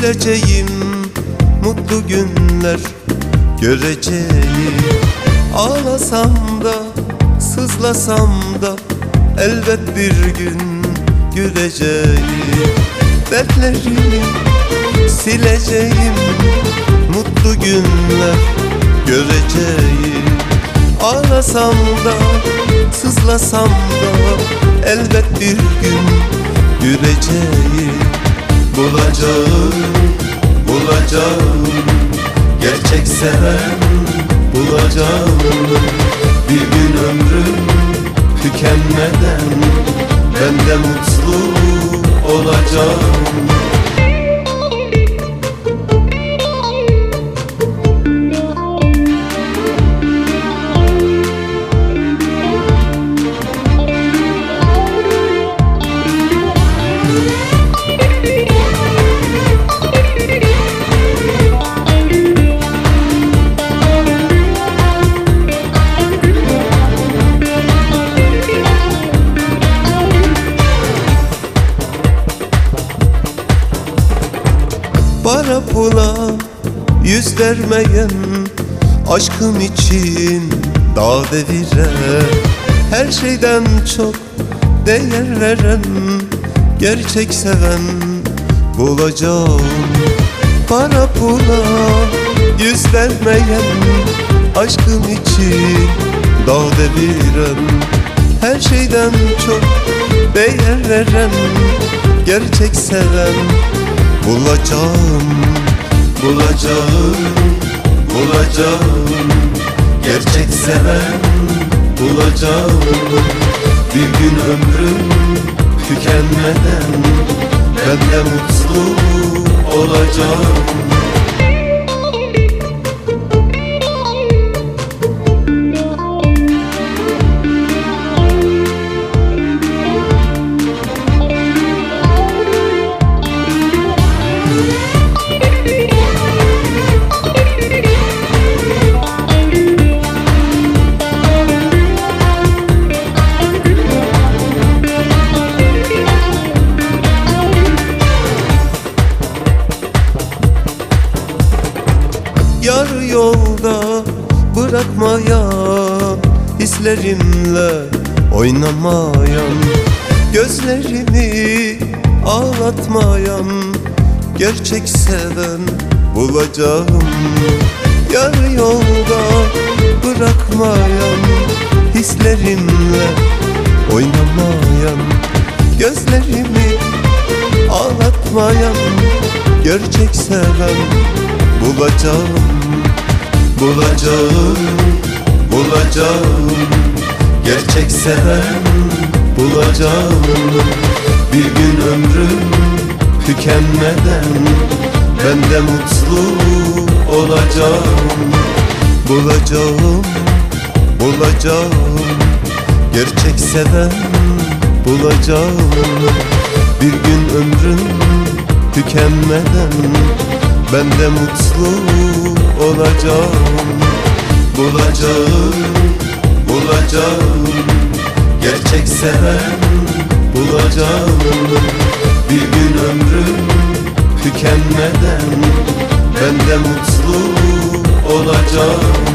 Sileceğim Mutlu günler göreceğim. Ağlasam da sızlasam da Elbet bir gün güleceğim. Dertlerimi sileceğim Mutlu günler göreceğim. Ağlasam da sızlasam da Elbet bir gün güleceğim Bulacağım, bulacağım. Gerçek seven bulacağım. Bir gün ömrüm tükenmeden Ben de mutlu olacağım Para pula yüz vermeyen Aşkım için dağ devire. Her şeyden çok değer veren Gerçek seven bulacağım. Para pula yüz vermeyen Aşkım için dağ deviren Her şeyden çok değer veren Gerçek seven Bulacağım, bulacağım, bulacağım. Gerçek seven bulacağım. Bir gün ömrüm tükenmeden Ben de mutlu olacağım yolda bırakmayan Hislerimle oynamayan Gözlerimi ağlatmayan Gerçek seven bulacağım. Yar yolda bırakmayan Hislerimle oynamayan Gözlerimi ağlatmayan Gerçek seven bulacağım Bulacağım, bulacağım. Gerçek seven bulacağım. Bir gün ömrüm tükenmeden Ben de mutlu olacağım. Bulacağım, bulacağım. Gerçek seven bulacağım. Bir gün ömrüm tükenmeden ben de mutlu olacağım Bulacağım, bulacağım. Gerçek seven bulacağım. Bir gün ömrüm tükenmeden Ben de mutlu olacağım